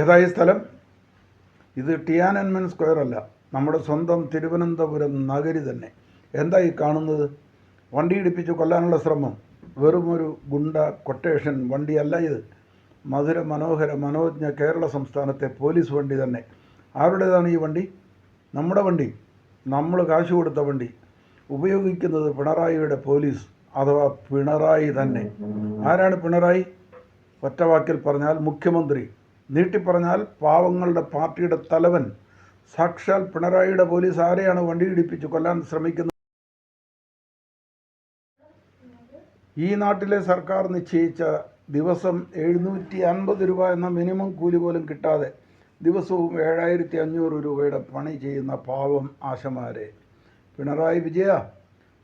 ഏതായി സ്ഥലം? ഇത് ടിയാനൻമെൻ സ്ക്വയർ അല്ല. നമ്മുടെ സ്വന്തം തിരുവനന്തപുരം നഗരി തന്നെ. എന്താ ഈ കാണുന്നത്? വണ്ടി ഇടിപ്പിച്ച് കൊല്ലാനുള്ള ശ്രമം. വെറുമൊരു ഗുണ്ട കൊട്ടേഷൻ വണ്ടിയല്ല ഇത്. മധുര മനോഹര മനോജ്ഞ കേരള സംസ്ഥാനത്തെ പോലീസ് വണ്ടി തന്നെ. ആരുടേതാണ് ഈ വണ്ടി? നമ്മുടെ വണ്ടി. നമ്മൾ കാശ് കൊടുത്ത വണ്ടി. ഉപയോഗിക്കുന്നത് പിണറായിയുടെ പോലീസ് അഥവാ പിണറായി തന്നെ. ആരാണ് പിണറായി? ഒറ്റവാക്കിൽ പറഞ്ഞാൽ മുഖ്യമന്ത്രി. നീട്ടിപ്പറഞ്ഞാൽ പാവങ്ങളുടെ പാർട്ടിയുടെ തലവൻ സാക്ഷാൽ പിണറായിയുടെ പോലീസ് ആരെയാണ് വണ്ടി ഇടിപ്പിച്ച് കൊല്ലാൻ ശ്രമിക്കുന്നത്? ഈ നാട്ടിലെ സർക്കാർ നിശ്ചയിച്ച ദിവസം എഴുന്നൂറ്റി അൻപത് രൂപ എന്ന മിനിമം കൂലി പോലും കിട്ടാതെ ദിവസവും ഏഴായിരത്തി അഞ്ഞൂറ് രൂപയുടെ പണി ചെയ്യുന്ന പാവം ആശമാരെ. പിണറായി വിജയ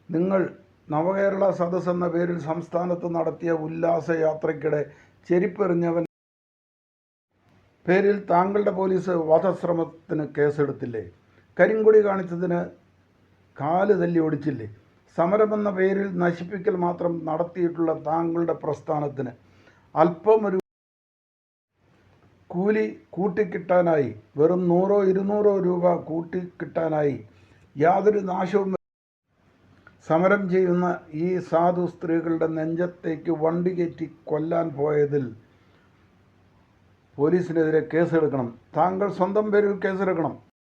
നിങ്ങൾ നവകേരള സദസ് എന്ന പേരിൽ സംസ്ഥാനത്ത് നടത്തിയ ഉല്ലാസയാത്രയ്ക്കിടെ ചെരിപ്പെറിഞ്ഞവൻ പേരിൽ താങ്കളുടെ പോലീസ് വധശ്രമത്തിന് കേസെടുത്തില്ലേ? കരിങ്കൊടി കാണിച്ചതിന് കാൽ തല്ലി ഓടിച്ചില്ലേ സമരമെന്ന പേരിൽ നശിപ്പിക്കൽ മാത്രം നടത്തിയിട്ടുള്ള താങ്കളുടെ പ്രസ്ഥാനത്തിന് അല്പമൊരു കൂലി കൂട്ടിക്കിട്ടാനായി വെറും നൂറോ ഇരുന്നൂറോ രൂപ കൂട്ടിക്കിട്ടാനായി യാതൊരു നാശവും സമരം ചെയ്യുന്ന ഈ സാധു സ്ത്രീകളുടെ നെഞ്ചത്തേക്ക് വണ്ടി കയറ്റി കൊല്ലാൻ പോയതിൽ പോലീസിനെതിരെ കേസെടുക്കണം. താങ്കൾ സ്വന്തം പേരിൽ കേസെടുക്കണം.